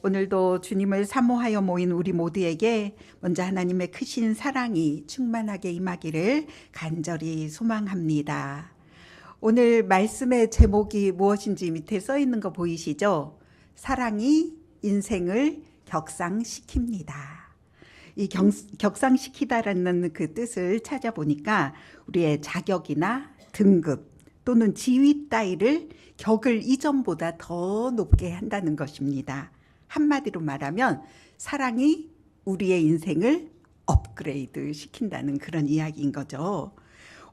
오늘도 주님을 사모하여 모인 우리 모두에게 먼저 하나님의 크신 사랑이 충만하게 임하기를 간절히 소망합니다. 오늘 말씀의 제목이 무엇인지 밑에 써 있는 거 보이시죠? 사랑이 인생을 격상시킵니다. 이 경, 격상시키다라는 그 뜻을 찾아보니까 우리의 자격이나 등급 또는 지위 따위를 격을 이전보다 더 높게 한다는 것입니다. 한마디로 말하면 사랑이 우리의 인생을 업그레이드 시킨다는 그런 이야기인 거죠.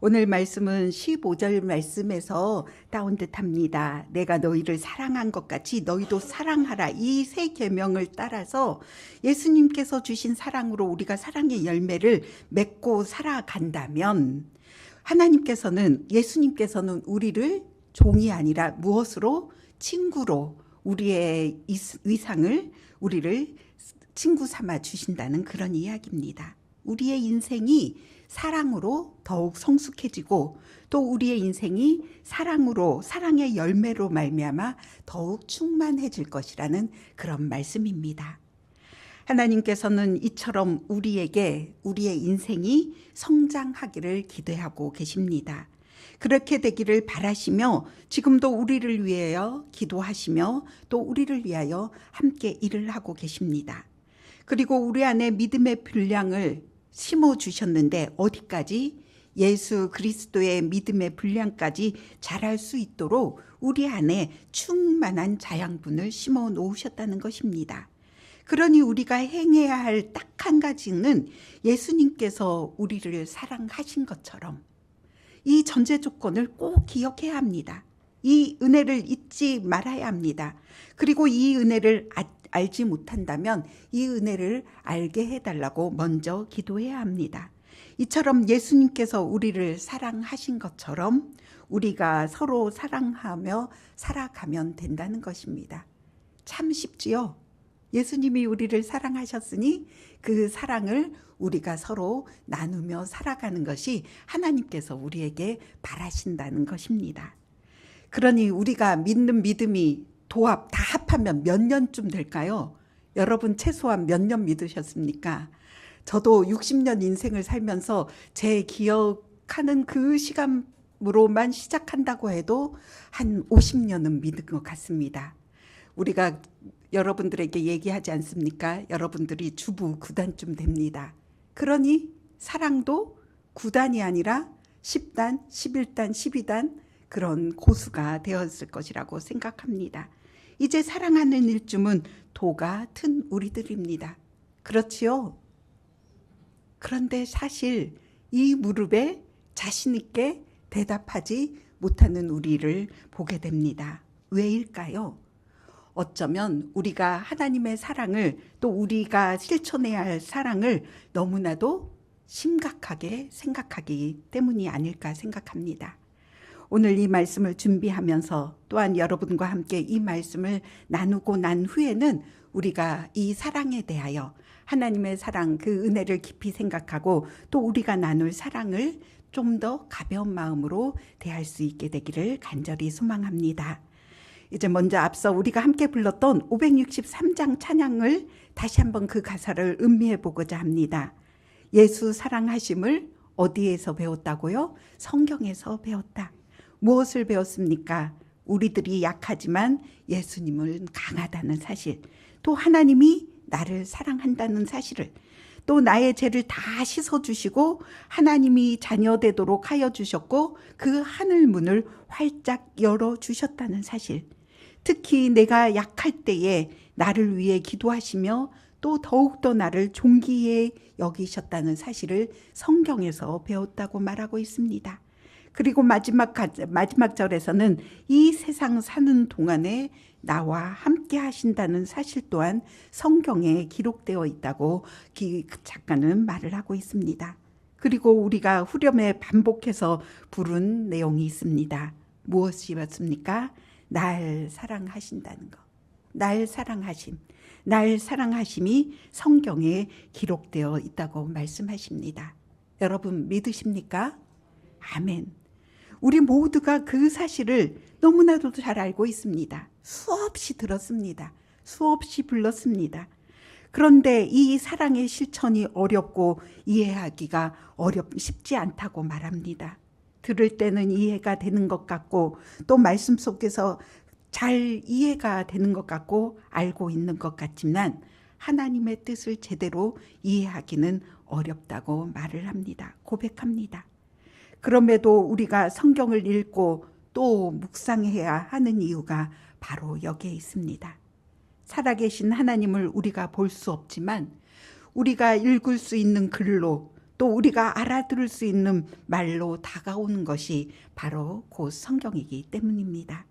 오늘 말씀은 15절 말씀에서 따온 듯합니다. 내가 너희를 사랑한 것 같이 너희도 사랑하라. 이 세 계명을 따라서 예수님께서 주신 사랑으로 우리가 사랑의 열매를 맺고 살아간다면 하나님께서는 예수님께서는 우리를 종이 아니라 무엇으로 친구로 우리의 위상을 우리를 친구 삼아 주신다는 그런 이야기입니다. 우리의 인생이 사랑으로 더욱 성숙해지고 또 우리의 인생이 사랑으로 사랑의 열매로 말미암아 더욱 충만해질 것이라는 그런 말씀입니다. 하나님께서는 이처럼 우리에게 우리의 인생이 성장하기를 기대하고 계십니다. 그렇게 되기를 바라시며 지금도 우리를 위하여 기도하시며 또 우리를 위하여 함께 일을 하고 계십니다. 그리고 우리 안에 믿음의 분량을 심어 주셨는데 어디까지 예수 그리스도의 믿음의 분량까지 자랄 수 있도록 우리 안에 충만한 자양분을 심어 놓으셨다는 것입니다. 그러니 우리가 행해야 할 딱 한 가지는 예수님께서 우리를 사랑하신 것처럼 이 전제 조건을 꼭 기억해야 합니다. 이 은혜를 잊지 말아야 합니다. 그리고 이 은혜를 아, 알지 못한다면 이 은혜를 알게 해달라고 먼저 기도해야 합니다. 이처럼 예수님께서 우리를 사랑하신 것처럼 우리가 서로 사랑하며 살아가면 된다는 것입니다. 참 쉽지요? 예수님이 우리를 사랑하셨으니 그 사랑을 우리가 서로 나누며 살아가는 것이 하나님께서 우리에게 바라신다는 것입니다. 그러니 우리가 믿는 믿음이 도합 다 합하면 몇 년쯤 될까요? 여러분 최소한 몇 년 믿으셨습니까? 저도 60년 인생을 살면서 제 기억하는 그 시간으로만 시작한다고 해도 한 50년은 믿은 것 같습니다. 우리가 여러분들에게 얘기하지 않습니까? 여러분들이 주부 9단쯤 됩니다. 그러니 사랑도 9단이 아니라 10단, 11단, 12단 그런 고수가 되었을 것이라고 생각합니다. 이제 사랑하는 일쯤은 도가 튼 우리들입니다. 그렇지요? 그런데 사실 이 무릎에 자신있게 대답하지 못하는 우리를 보게 됩니다. 왜일까요? 어쩌면 우리가 하나님의 사랑을 또 우리가 실천해야 할 사랑을 너무나도 심각하게 생각하기 때문이 아닐까 생각합니다. 오늘 이 말씀을 준비하면서 또한 여러분과 함께 이 말씀을 나누고 난 후에는 우리가 이 사랑에 대하여 하나님의 사랑, 그 은혜를 깊이 생각하고 또 우리가 나눌 사랑을 좀 더 가벼운 마음으로 대할 수 있게 되기를 간절히 소망합니다. 이제 먼저 앞서 우리가 함께 불렀던 563장 찬양을 다시 한번 그 가사를 음미해 보고자 합니다. 예수 사랑하심을 어디에서 배웠다고요? 성경에서 배웠다. 무엇을 배웠습니까? 우리들이 약하지만 예수님은 강하다는 사실. 또 하나님이 나를 사랑한다는 사실을 또 나의 죄를 다 씻어주시고 하나님이 자녀되도록 하여 주셨고 그 하늘 문을 활짝 열어주셨다는 사실. 특히 내가 약할 때에 나를 위해 기도하시며 또 더욱더 나를 존귀해 여기셨다는 사실을 성경에서 배웠다고 말하고 있습니다. 그리고 마지막, 마지막 절에서는 이 세상 사는 동안에 나와 함께 하신다는 사실 또한 성경에 기록되어 있다고 기, 작가는 말을 하고 있습니다. 그리고 우리가 후렴에 반복해서 부른 내용이 있습니다. 무엇이었습니까? 날 사랑하신다는 것. 날 사랑하심. 날 사랑하심이 성경에 기록되어 있다고 말씀하십니다. 여러분 믿으십니까? 아멘. 우리 모두가 그 사실을 너무나도 잘 알고 있습니다. 수없이 들었습니다. 수없이 불렀습니다. 그런데 이 사랑의 실천이 어렵고 이해하기가 어렵 쉽지 않다고 말합니다. 들을 때는 이해가 되는 것 같고 또 말씀 속에서 잘 이해가 되는 것 같고 알고 있는 것 같지만 하나님의 뜻을 제대로 이해하기는 어렵다고 말을 합니다. 고백합니다. 그럼에도 우리가 성경을 읽고 또 묵상해야 하는 이유가 바로 여기에 있습니다. 살아계신 하나님을 우리가 볼 수 없지만 우리가 읽을 수 있는 글로 또 우리가 알아들을 수 있는 말로 다가오는 것이 바로 곧 성경이기 때문입니다.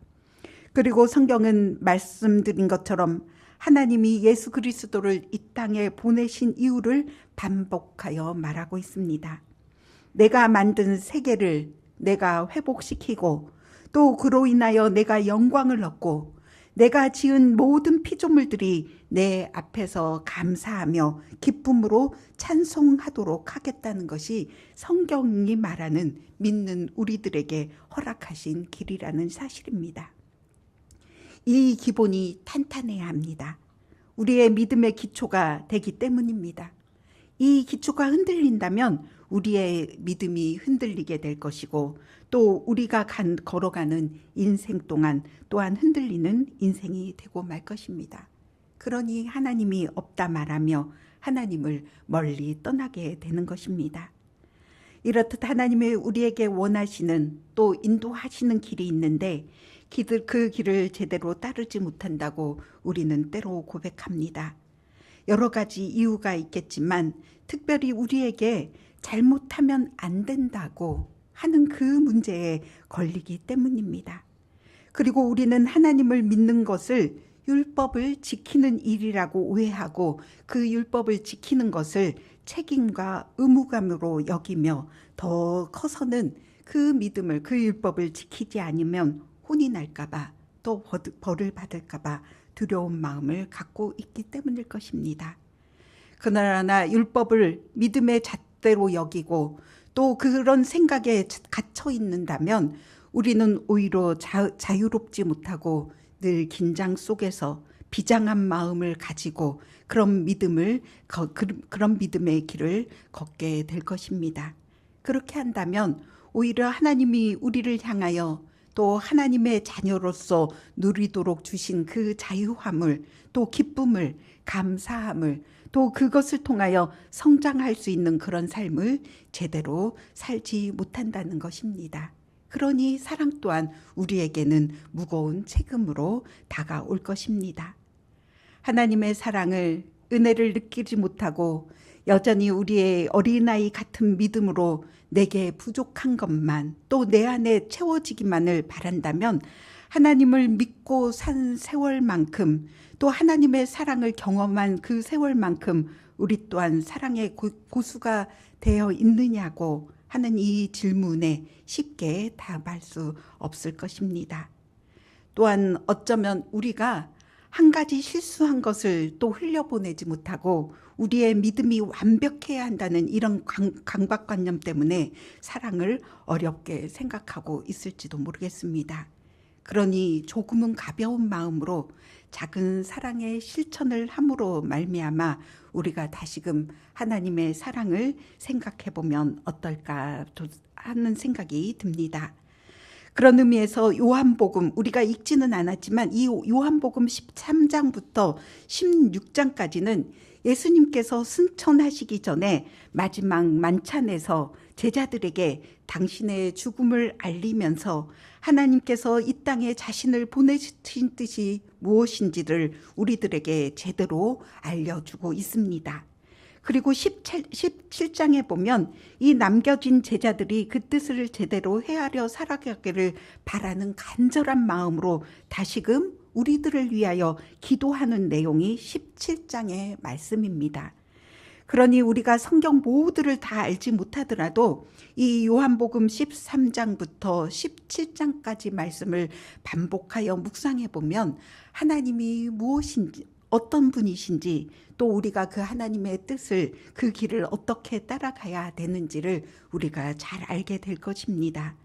그리고 성경은 말씀드린 것처럼 하나님이 예수 그리스도를 이 땅에 보내신 이유를 반복하여 말하고 있습니다. 내가 만든 세계를 내가 회복시키고 또 그로 인하여 내가 영광을 얻고 내가 지은 모든 피조물들이 내 앞에서 감사하며 기쁨으로 찬송하도록 하겠다는 것이 성경이 말하는 믿는 우리들에게 허락하신 길이라는 사실입니다. 이 기본이 탄탄해야 합니다. 우리의 믿음의 기초가 되기 때문입니다. 이 기초가 흔들린다면 우리의 믿음이 흔들리게 될 것이고 또 우리가 간, 걸어가는 인생 동안 또한 흔들리는 인생이 되고 말 것입니다. 그러니 하나님이 없다 말하며 하나님을 멀리 떠나게 되는 것입니다. 이렇듯 하나님이 우리에게 원하시는 또 인도하시는 길이 있는데 그 길을 제대로 따르지 못한다고 우리는 때로 고백합니다. 여러 가지 이유가 있겠지만 특별히 우리에게 잘못하면 안 된다고 하는 그 문제에 걸리기 때문입니다. 그리고 우리는 하나님을 믿는 것을 율법을 지키는 일이라고 오해하고 그 율법을 지키는 것을 책임과 의무감으로 여기며 더 커서는 그 믿음을 그 율법을 지키지 않으면 혼이 날까봐 또 벌을 받을까봐 두려운 마음을 갖고 있기 때문일 것입니다. 그러나 율법을 믿음의 잣대로 여기고 또 그런 생각에 갇혀 있는다면 우리는 오히려 자, 자유롭지 못하고 늘 긴장 속에서 비장한 마음을 가지고 그런 믿음을 그런 믿음의 길을 걷게 될 것입니다. 그렇게 한다면 오히려 하나님이 우리를 향하여 또 하나님의 자녀로서 누리도록 주신 그 자유함을 또 기쁨을 감사함을 또 그것을 통하여 성장할 수 있는 그런 삶을 제대로 살지 못한다는 것입니다. 그러니 사랑 또한 우리에게는 무거운 책임으로 다가올 것입니다. 하나님의 사랑을 은혜를 느끼지 못하고 여전히 우리의 어린아이 같은 믿음으로 내게 부족한 것만 또 내 안에 채워지기만을 바란다면 하나님을 믿고 산 세월만큼 또 하나님의 사랑을 경험한 그 세월만큼 우리 또한 사랑의 고수가 되어 있느냐고 하는 이 질문에 쉽게 답할 수 없을 것입니다. 또한 어쩌면 우리가 한 가지 실수한 것을 또 흘려보내지 못하고 우리의 믿음이 완벽해야 한다는 이런 강박관념 때문에 사랑을 어렵게 생각하고 있을지도 모르겠습니다. 그러니 조금은 가벼운 마음으로 작은 사랑의 실천을 함으로 말미암아 우리가 다시금 하나님의 사랑을 생각해 보면 어떨까 하는 생각이 듭니다. 그런 의미에서 요한복음 우리가 읽지는 않았지만 이 요한복음 13장부터 16장까지는 예수님께서 승천하시기 전에 마지막 만찬에서 제자들에게 당신의 죽음을 알리면서 하나님께서 이 땅에 자신을 보내신 뜻이 무엇인지를 우리들에게 제대로 알려주고 있습니다. 그리고 17, 17장에 보면 이 남겨진 제자들이 그 뜻을 제대로 헤아려 살아가기를 바라는 간절한 마음으로 다시금 우리들을 위하여 기도하는 내용이 17장의 말씀입니다. 그러니 우리가 성경 모두를 다 알지 못하더라도 이 요한복음 13장부터 17장까지 말씀을 반복하여 묵상해 보면 하나님이 무엇인지 어떤 분이신지 또 우리가 그 하나님의 뜻을 그 길을 어떻게 따라가야 되는지를 우리가 잘 알게 될 것입니다.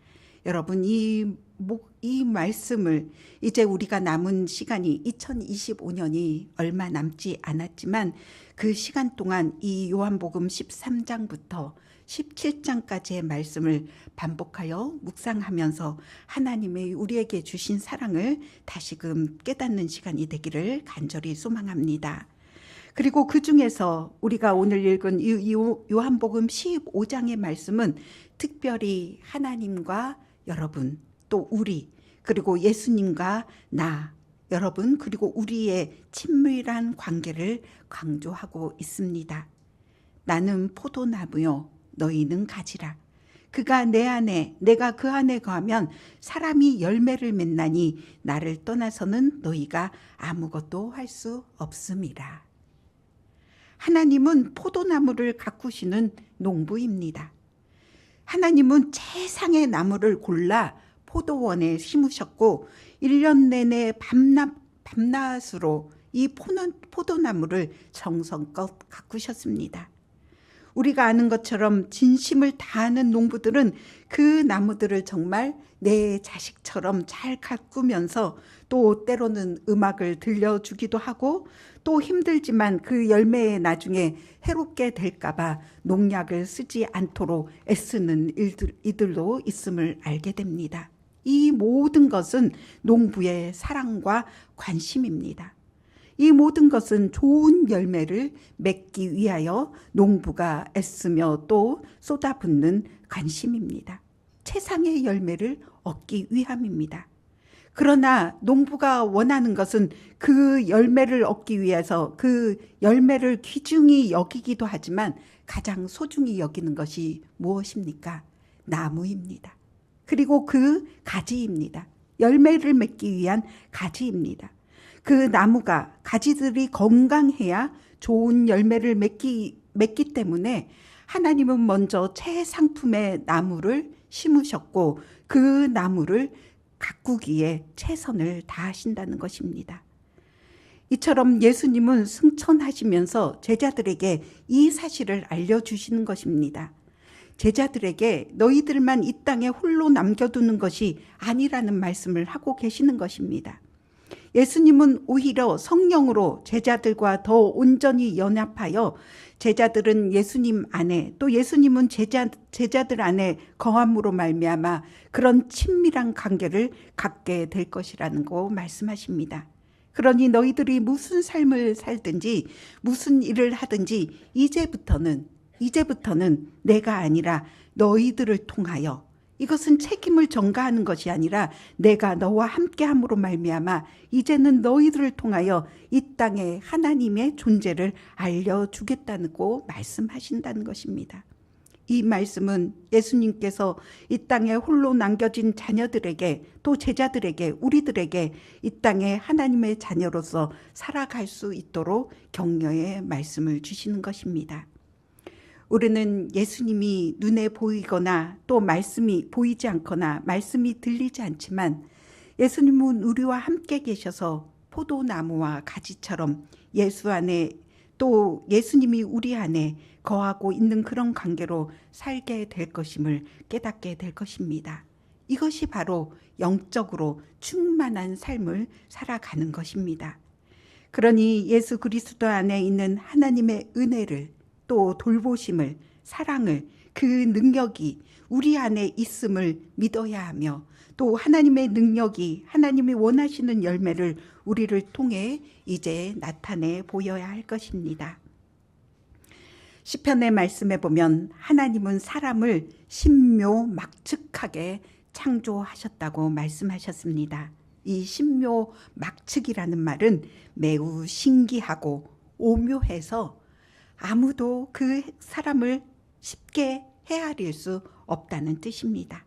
여러분 이, 목- 이 말씀을 이제 우리가 남은 시간이 2025년이 얼마 남지 않았지만 그 시간 동안 이 요한복음 13장부터 17장까지의 말씀을 반복하여 묵상하면서 하나님의 우리에게 주신 사랑을 다시금 깨닫는 시간이 되기를 간절히 소망합니다. 그리고 그 중에서 우리가 오늘 읽은 요한복음 15장의 말씀은 특별히 하나님과 여러분 또 우리 그리고 예수님과 나 여러분 그리고 우리의 친밀한 관계를 강조하고 있습니다. 나는 포도나무요 너희는 가지라. 그가 내 안에 내가 그 안에 거하면 사람이 열매를 맺나니 나를 떠나서는 너희가 아무것도 할 수 없음이라. 하나님은 포도나무를 가꾸시는 농부입니다. 하나님은 최상의 나무를 골라 포도원에 심으셨고 1년 내내 밤낮, 밤낮으로 이 포도, 포도나무를 정성껏 가꾸셨습니다. 우리가 아는 것처럼 진심을 다하는 농부들은 그 나무들을 정말 내 자식처럼 잘 가꾸면서 또 때로는 음악을 들려주기도 하고 또 힘들지만 그 열매에 나중에 해롭게 될까봐 농약을 쓰지 않도록 애쓰는 이들도 있음을 알게 됩니다. 이 모든 것은 농부의 사랑과 관심입니다. 이 모든 것은 좋은 열매를 맺기 위하여 농부가 애쓰며 또 쏟아붓는 관심입니다. 최상의 열매를 얻기 위함입니다. 그러나 농부가 원하는 것은 그 열매를 얻기 위해서 그 열매를 귀중히 여기기도 하지만 가장 소중히 여기는 것이 무엇입니까? 나무입니다. 그리고 그 가지입니다. 열매를 맺기 위한 가지입니다. 그 나무가 가지들이 건강해야 좋은 열매를 맺기, 맺기 때문에 하나님은 먼저 최상품의 나무를 심으셨고 그 나무를 가꾸기에 최선을 다하신다는 것입니다. 이처럼 예수님은 승천하시면서 제자들에게 이 사실을 알려주시는 것입니다. 제자들에게 너희들만 이 땅에 홀로 남겨두는 것이 아니라는 말씀을 하고 계시는 것입니다. 예수님은 오히려 성령으로 제자들과 더 온전히 연합하여 제자들은 예수님 안에 또 예수님은 제자 제자들 안에 거함으로 말미암아 그런 친밀한 관계를 갖게 될 것이라는 거 말씀하십니다. 그러니 너희들이 무슨 삶을 살든지 무슨 일을 하든지 이제부터는 이제부터는 내가 아니라 너희들을 통하여 이것은 책임을 전가하는 것이 아니라 내가 너와 함께함으로 말미암아 이제는 너희들을 통하여 이 땅에 하나님의 존재를 알려주겠다고 말씀하신다는 것입니다. 이 말씀은 예수님께서 이 땅에 홀로 남겨진 자녀들에게 또 제자들에게 우리들에게 이 땅에 하나님의 자녀로서 살아갈 수 있도록 격려의 말씀을 주시는 것입니다. 우리는 예수님이 눈에 보이거나 또 말씀이 보이지 않거나 말씀이 들리지 않지만 예수님은 우리와 함께 계셔서 포도나무와 가지처럼 예수 안에 또 예수님이 우리 안에 거하고 있는 그런 관계로 살게 될 것임을 깨닫게 될 것입니다. 이것이 바로 영적으로 충만한 삶을 살아가는 것입니다. 그러니 예수 그리스도 안에 있는 하나님의 은혜를 또 돌보심을 사랑을 그 능력이 우리 안에 있음을 믿어야 하며 또 하나님의 능력이 하나님이 원하시는 열매를 우리를 통해 이제 나타내 보여야 할 것입니다. 시편의 말씀에 보면 하나님은 사람을 신묘 막측하게 창조하셨다고 말씀하셨습니다. 이 신묘 막측이라는 말은 매우 신기하고 오묘해서 아무도 그 사람을 쉽게 헤아릴 수 없다는 뜻입니다.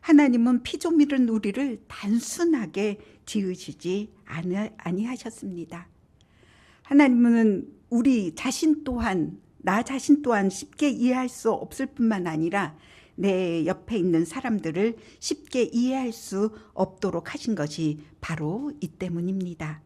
하나님은 피조물은 우리를 단순하게 지으시지 아니하셨습니다. 하나님은 우리 자신 또한 나 자신 또한 쉽게 이해할 수 없을 뿐만 아니라 내 옆에 있는 사람들을 쉽게 이해할 수 없도록 하신 것이 바로 이 때문입니다.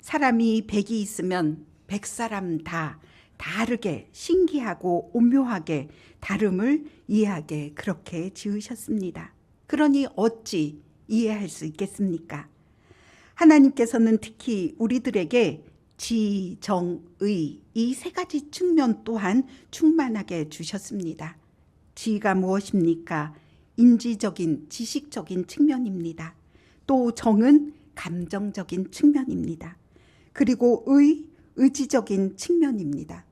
사람이 백이 있으면 백 사람 다 다르게 신기하고 오묘하게 다름을 이해하게 그렇게 지으셨습니다. 그러니 어찌 이해할 수 있겠습니까? 하나님께서는 특히 우리들에게 지, 정, 의, 이 세 가지 측면 또한 충만하게 주셨습니다. 지가 무엇입니까? 인지적인, 지식적인 측면입니다. 또 정은 감정적인 측면입니다. 그리고 의, 의지적인 측면입니다.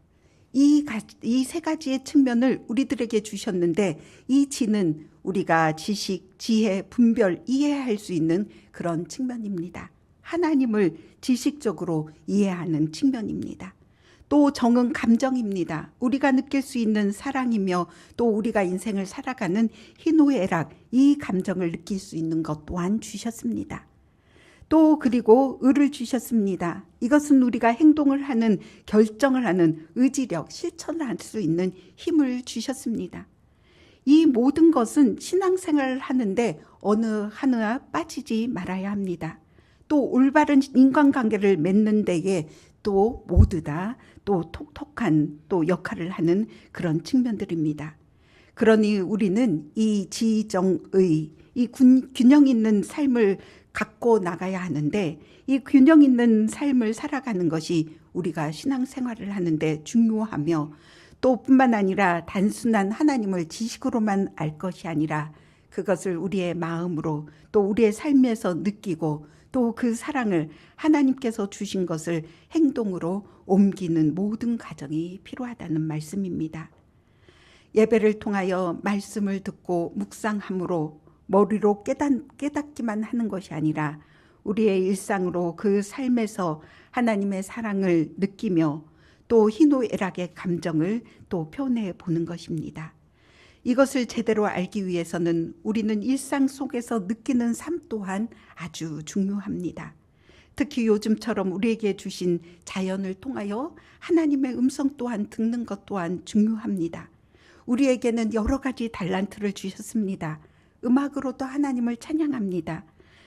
이 세 가지의 측면을 우리들에게 주셨는데 이 지는 우리가 지식, 지혜, 분별, 이해할 수 있는 그런 측면입니다. 하나님을 지식적으로 이해하는 측면입니다. 또 정은 감정입니다. 우리가 느낄 수 있는 사랑이며 또 우리가 인생을 살아가는 희노애락 이 감정을 느낄 수 있는 것 또한 주셨습니다. 또 그리고 의를 주셨습니다. 이것은 우리가 행동을 하는 결정을 하는 의지력, 실천을 할 수 있는 힘을 주셨습니다. 이 모든 것은 신앙생활을 하는데 어느 하나 빠지지 말아야 합니다. 또 올바른 인간관계를 맺는 데에 또 모두 다 또 톡톡한 또 역할을 하는 그런 측면들입니다. 그러니 우리는 이 지정의 이 균형 있는 삶을 갖고 나가야 하는데 이 균형 있는 삶을 살아가는 것이 우리가 신앙생활을 하는데 중요하며 또 뿐만 아니라 단순한 하나님을 지식으로만 알 것이 아니라 그것을 우리의 마음으로 또 우리의 삶에서 느끼고 또 그 사랑을 하나님께서 주신 것을 행동으로 옮기는 모든 과정이 필요하다는 말씀입니다. 예배를 통하여 말씀을 듣고 묵상함으로 머리로 깨닫, 깨닫기만 하는 것이 아니라 우리의 일상으로 그 삶에서 하나님의 사랑을 느끼며 또 희노애락의 감정을 또 표현해 보는 것입니다. 이것을 제대로 알기 위해서는 우리는 일상 속에서 느끼는 삶 또한 아주 중요합니다. 특히 요즘처럼 우리에게 주신 자연을 통하여 하나님의 음성 또한 듣는 것 또한 중요합니다. 우리에게는 여러 가지 달란트를 주셨습니다. 음악으로도 하나님을 찬양합니다.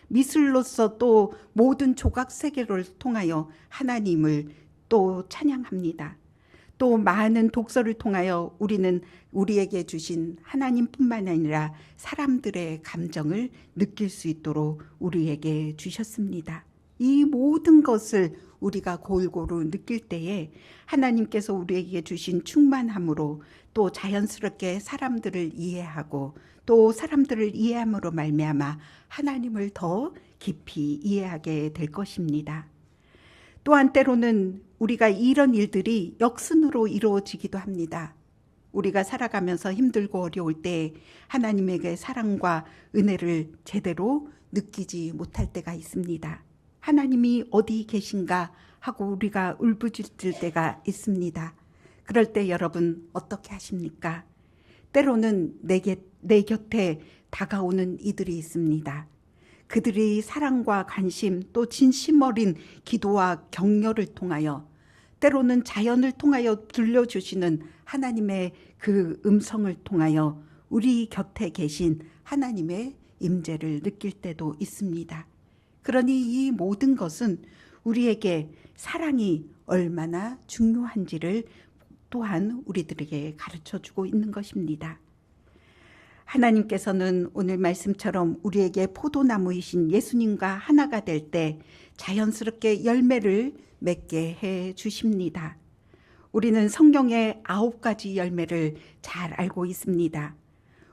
미술로서 또 모든 조각 세계를 통하여 하나님을 또 찬양합니다. 또 많은 독서를 통하여 우리는 우리에게 주신 하나님뿐만 아니라 사람들의 감정을 느낄 수 있도록 우리에게 주셨습니다. 이 모든 것을 우리가 골고루 느낄 때에 하나님께서 우리에게 주신 충만함으로 또 자연스럽게 사람들을 이해하고 또 사람들을 이해함으로 말미암아 하나님을 더 깊이 이해하게 될 것입니다. 또한 때로는 우리가 이런 일들이 역순으로 이루어지기도 합니다. 우리가 살아가면서 힘들고 어려울 때 하나님에게 사랑과 은혜를 제대로 느끼지 못할 때가 있습니다. 하나님이 어디 계신가 하고 우리가 울부짖을 때가 있습니다. 그럴 때 여러분 어떻게 하십니까? 때로는 내, 곁, 내 곁에 다가오는 이들이 있습니다. 그들이 사랑과 관심 또 진심 어린 기도와 격려를 통하여 때로는 자연을 통하여 들려주시는 하나님의 그 음성을 통하여 우리 곁에 계신 하나님의 임재를 느낄 때도 있습니다. 그러니 이 모든 것은 우리에게 사랑이 얼마나 중요한지를 또한 우리들에게 가르쳐 주고 있는 것입니다. 하나님께서는 오늘 말씀처럼 우리에게 포도나무이신 예수님과 하나가 될 때 자연스럽게 열매를 맺게 해 주십니다. 우리는 성경의 아홉 가지 열매를 잘 알고 있습니다.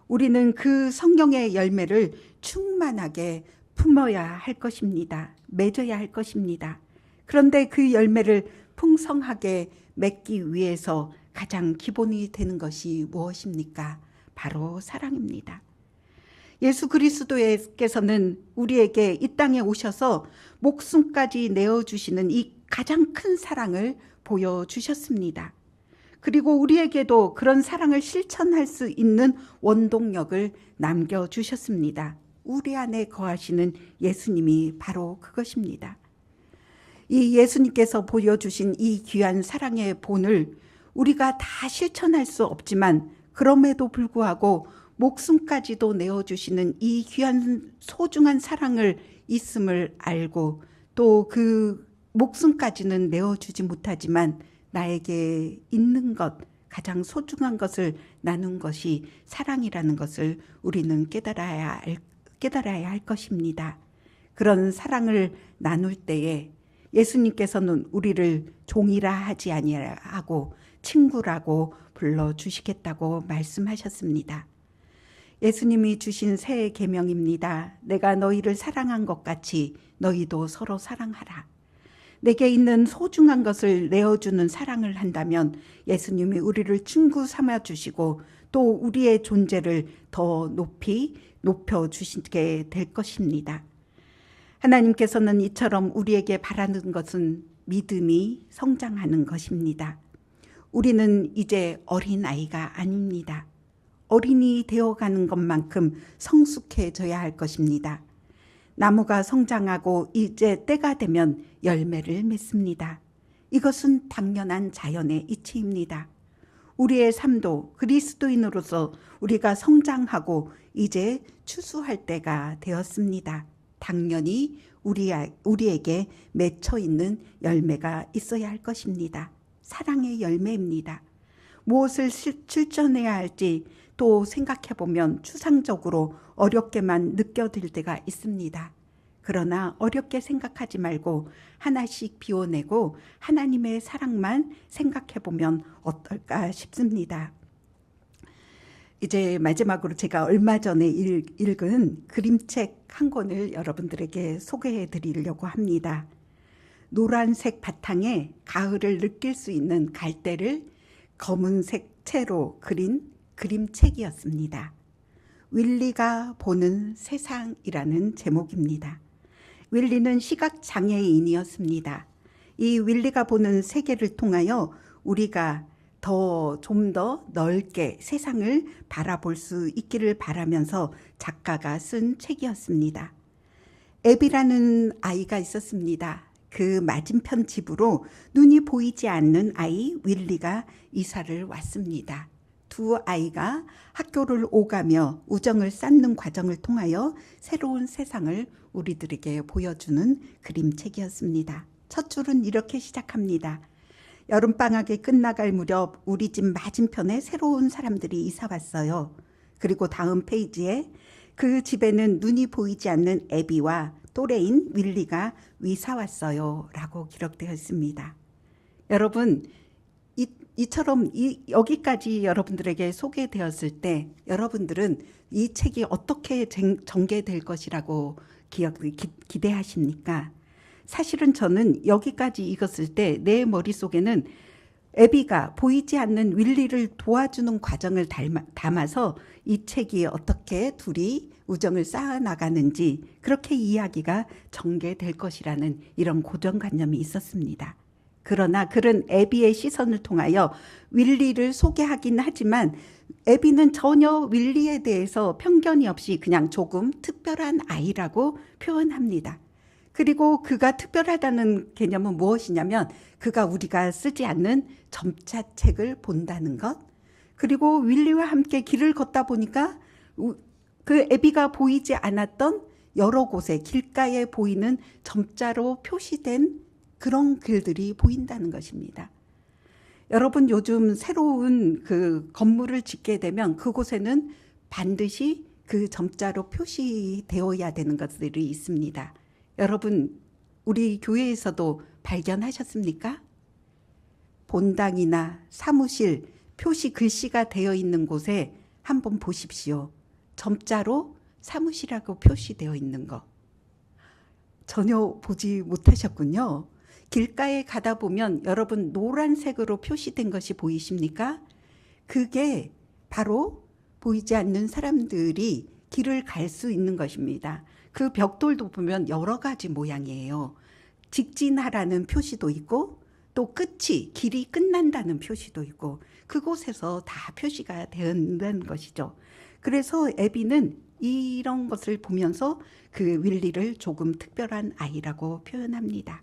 우리는 그 성경의 열매를 충만하게 품어야 할 것입니다. 맺어야 할 것입니다. 그런데 그 열매를 풍성하게 맺기 위해서 가장 기본이 되는 것이 무엇입니까? 바로 사랑입니다. 예수 그리스도께서는 우리에게 이 땅에 오셔서 목숨까지 내어주시는 이 가장 큰 사랑을 보여주셨습니다. 그리고 우리에게도 그런 사랑을 실천할 수 있는 원동력을 남겨주셨습니다. 우리 안에 거하시는 예수님이 바로 그것입니다. 이 예수님께서 보여주신 이 귀한 사랑의 본을 우리가 다 실천할 수 없지만 그럼에도 불구하고 목숨까지도 내어주시는 이 귀한 소중한 사랑을 있음을 알고 또 그 목숨까지는 내어주지 못하지만 나에게 있는 것 가장 소중한 것을 나눈 것이 사랑이라는 것을 우리는 깨달아야 할, 깨달아야 할 것입니다. 그런 사랑을 나눌 때에 예수님께서는 우리를 종이라 하지 아니하고 친구라고 불러 주시겠다고 말씀하셨습니다. 예수님이 주신 새 계명입니다. 내가 너희를 사랑한 것 같이 너희도 서로 사랑하라. 내게 있는 소중한 것을 내어주는 사랑을 한다면 예수님이 우리를 친구 삼아 주시고 또 우리의 존재를 더 높이 높여 주시게 될 것입니다. 하나님께서는 이처럼 우리에게 바라는 것은 믿음이 성장하는 것입니다. 우리는 이제 어린 아이가 아닙니다. 어린이 되어가는 것만큼 성숙해져야 할 것입니다. 나무가 성장하고 이제 때가 되면 열매를 맺습니다. 이것은 당연한 자연의 이치입니다. 우리의 삶도 그리스도인으로서 우리가 성장하고 이제 추수할 때가 되었습니다. 당연히 우리, 우리에게 맺혀 있는 열매가 있어야 할 것입니다. 사랑의 열매입니다. 무엇을 실천해야 할지 또 생각해 보면 추상적으로 어렵게만 느껴질 때가 있습니다. 그러나 어렵게 생각하지 말고 하나씩 비워내고 하나님의 사랑만 생각해 보면 어떨까 싶습니다. 이제 마지막으로 제가 얼마 전에 읽은 그림책 한 권을 여러분들에게 소개해 드리려고 합니다. 노란색 바탕에 가을을 느낄 수 있는 갈대를 검은색 채로 그린 그림책이었습니다. 윌리가 보는 세상이라는 제목입니다. 윌리는 시각 장애인이었습니다. 이 윌리가 보는 세계를 통하여 우리가 더 좀 더 넓게 세상을 바라볼 수 있기를 바라면서 작가가 쓴 책이었습니다. 앱이라는 아이가 있었습니다. 그 맞은편 집으로 눈이 보이지 않는 아이 윌리가 이사를 왔습니다. 두 아이가 학교를 오가며 우정을 쌓는 과정을 통하여 새로운 세상을 우리들에게 보여주는 그림책이었습니다. 첫 줄은 이렇게 시작합니다. 여름방학이 끝나갈 무렵 우리 집 맞은편에 새로운 사람들이 이사 왔어요. 그리고 다음 페이지에 그 집에는 눈이 보이지 않는 애비와 또래인 윌리가 이사 왔어요. 라고 기록되어 있습니다. 여러분, 이, 이처럼 이, 여기까지 여러분들에게 소개되었을 때 여러분들은 이 책이 어떻게 전개될 것이라고 기억, 기, 기대하십니까? 사실은 저는 여기까지 읽었을 때 내 머릿속에는 에비가 보이지 않는 윌리를 도와주는 과정을 담아서 이 책이 어떻게 둘이 우정을 쌓아나가는지 그렇게 이야기가 전개될 것이라는 이런 고정관념이 있었습니다. 그러나 그런 에비의 시선을 통하여 윌리를 소개하긴 하지만 에비는 전혀 윌리에 대해서 편견이 없이 그냥 조금 특별한 아이라고 표현합니다. 그리고 그가 특별하다는 개념은 무엇이냐면 그가 우리가 쓰지 않는 점자책을 본다는 것. 그리고 윌리와 함께 길을 걷다 보니까 그 에비가 보이지 않았던 여러 곳에 길가에 보이는 점자로 표시된 그런 글들이 보인다는 것입니다. 여러분 요즘 새로운 그 건물을 짓게 되면 그곳에는 반드시 그 점자로 표시되어야 되는 것들이 있습니다. 여러분, 우리 교회에서도 발견하셨습니까? 본당이나 사무실, 표시 글씨가 되어 있는 곳에 한번 보십시오. 점자로 사무실하고 표시되어 있는 거. 전혀 보지 못하셨군요. 길가에 가다 보면 여러분 노란색으로 표시된 것이 보이십니까? 그게 바로 보이지 않는 사람들이 길을 갈 수 있는 것입니다. 그 벽돌도 보면 여러 가지 모양이에요. 직진하라는 표시도 있고 또 끝이 길이 끝난다는 표시도 있고 그곳에서 다 표시가 되는 것이죠. 그래서 에비는 이런 것을 보면서 그 윌리를 조금 특별한 아이라고 표현합니다.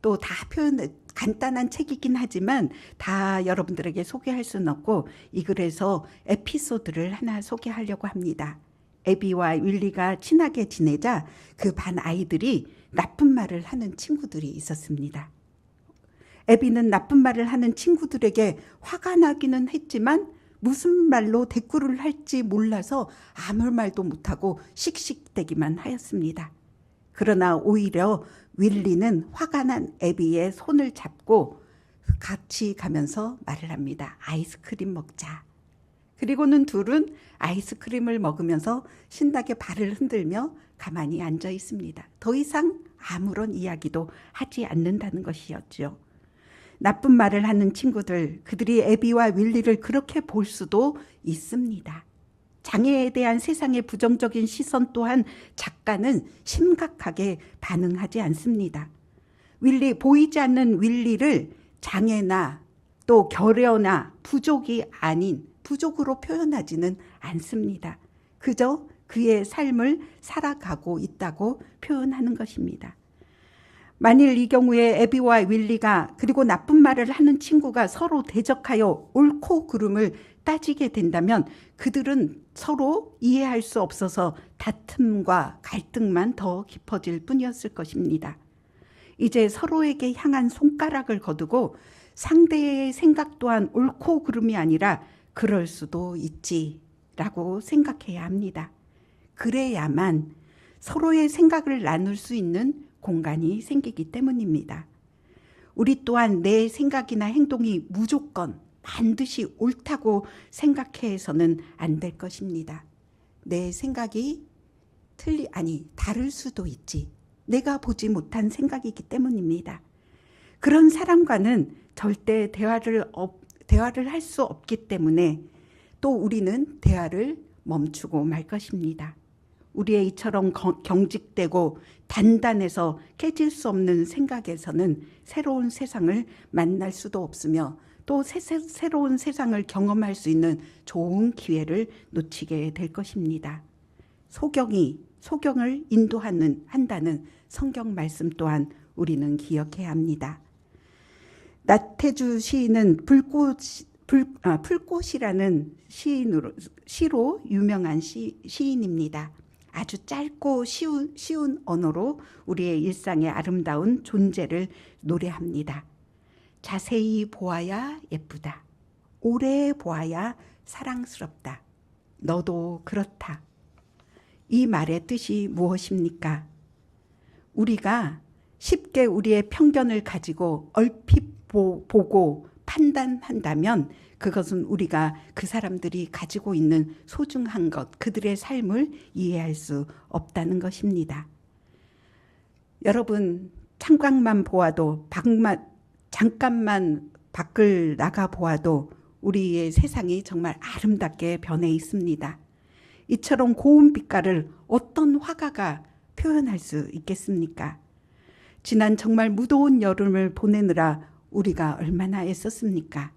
또 다 표현 간단한 책이긴 하지만 다 여러분들에게 소개할 수는 없고 이 글에서 에피소드를 하나 소개하려고 합니다. 에비와 윌리가 친하게 지내자 그 반 아이들이 나쁜 말을 하는 친구들이 있었습니다. 에비는 나쁜 말을 하는 친구들에게 화가 나기는 했지만 무슨 말로 대꾸를 할지 몰라서 아무 말도 못하고 씩씩대기만 하였습니다. 그러나 오히려 윌리는 화가 난 에비의 손을 잡고 같이 가면서 말을 합니다. 아이스크림 먹자. 그리고는 둘은 아이스크림을 먹으면서 신나게 발을 흔들며 가만히 앉아 있습니다. 더 이상 아무런 이야기도 하지 않는다는 것이었죠. 나쁜 말을 하는 친구들, 그들이 에비와 윌리를 그렇게 볼 수도 있습니다. 장애에 대한 세상의 부정적인 시선 또한 작가는 심각하게 반응하지 않습니다. 윌리, 보이지 않는 윌리를 장애나 또 결여나 부족이 아닌 부족으로 표현하지는 않습니다. 그저 그의 삶을 살아가고 있다고 표현하는 것입니다. 만일 이 경우에 에비와 윌리가 그리고 나쁜 말을 하는 친구가 서로 대적하여 옳고 그름을 따지게 된다면 그들은 서로 이해할 수 없어서 다툼과 갈등만 더 깊어질 뿐이었을 것입니다. 이제 서로에게 향한 손가락을 거두고 상대의 생각 또한 옳고 그름이 아니라 그럴 수도 있지라고 생각해야 합니다. 그래야만 서로의 생각을 나눌 수 있는 공간이 생기기 때문입니다. 우리 또한 내 생각이나 행동이 무조건 반드시 옳다고 생각해서는 안 될 것입니다. 내 생각이 틀리 아니 다를 수도 있지. 내가 보지 못한 생각이기 때문입니다. 그런 사람과는 절대 대화를 없, 대화를 할 수 없기 때문에 또 우리는 대화를 멈추고 말 것입니다. 우리의 이처럼 경직되고 단단해서 깨질 수 없는 생각에서는 새로운 세상을 만날 수도 없으며 또 새, 새로운 세상을 경험할 수 있는 좋은 기회를 놓치게 될 것입니다. 소경이 소경을 인도하는 한다는 성경 말씀 또한 우리는 기억해야 합니다. 나태주 시인은 불꽃 불, 아, 풀꽃이라는 시인으로 시로 유명한 시, 시인입니다. 아주 짧고 쉬운, 쉬운 언어로 우리의 일상의 아름다운 존재를 노래합니다. 자세히 보아야 예쁘다. 오래 보아야 사랑스럽다. 너도 그렇다. 이 말의 뜻이 무엇입니까? 우리가 쉽게 우리의 편견을 가지고 얼핏 보, 보고 판단한다면 그것은 우리가 그 사람들이 가지고 있는 소중한 것, 그들의 삶을 이해할 수 없다는 것입니다. 여러분, 창밖만 보아도, 밖만, 잠깐만 밖을 나가 보아도 우리의 세상이 정말 아름답게 변해 있습니다. 이처럼 고운 빛깔을 어떤 화가가 표현할 수 있겠습니까? 지난 정말 무더운 여름을 보내느라 우리가 얼마나 애썼습니까?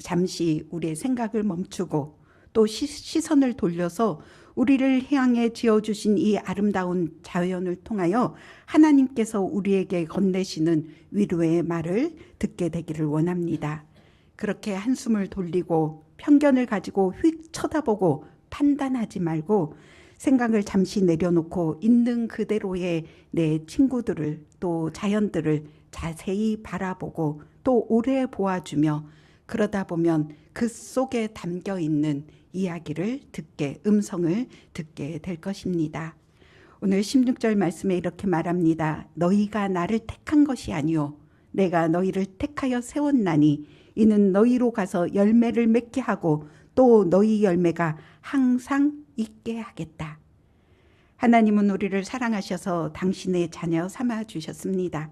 잠시 우리의 생각을 멈추고 또 시 선을 돌려서 우리를 향해 지어주신 이 아름다운 자연을 통하여 하나님께서 우리에게 건네시는 위로의 말을 듣게 되기를 원합니다. 그렇게 한숨을 돌리고 편견을 가지고 휙 쳐다보고 판단하지 말고 생각을 잠시 내려놓고 있는 그대로의 내 친구들을 또 자연들을 자세히 바라보고 또 오래 보아주며 그러다 보면 그 속에 담겨 있는 이야기를 듣게, 음성을 듣게 될 것입니다. 오늘 16절 말씀에 이렇게 말합니다. 너희가 나를 택한 것이 아니요. 내가 너희를 택하여 세웠나니 이는 너희로 가서 열매를 맺게 하고 또 너희 열매가 항상 있게 하겠다. 하나님은 우리를 사랑하셔서 당신의 자녀 삼아 주셨습니다.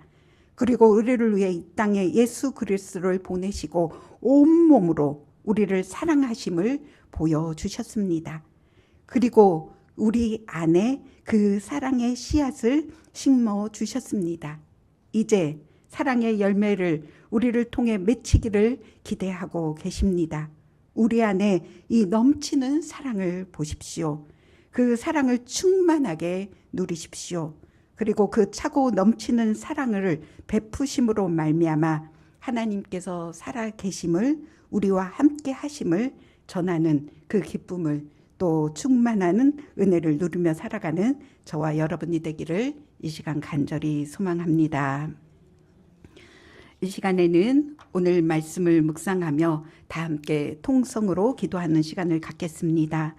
그리고 우리를 위해 이 땅에 예수 그리스도를 보내시고 온몸으로 우리를 사랑하심을 보여주셨습니다. 그리고 우리 안에 그 사랑의 씨앗을 심어 주셨습니다. 이제 사랑의 열매를 우리를 통해 맺히기를 기대하고 계십니다. 우리 안에 이 넘치는 사랑을 보십시오. 그 사랑을 충만하게 누리십시오. 그리고 그 차고 넘치는 사랑을 베푸심으로 말미암아 하나님께서 살아 계심을 우리와 함께 하심을 전하는 그 기쁨을 또 충만하는 은혜를 누리며 살아가는 저와 여러분이 되기를 이 시간 간절히 소망합니다. 이 시간에는 오늘 말씀을 묵상하며 다 함께 통성으로 기도하는 시간을 갖겠습니다.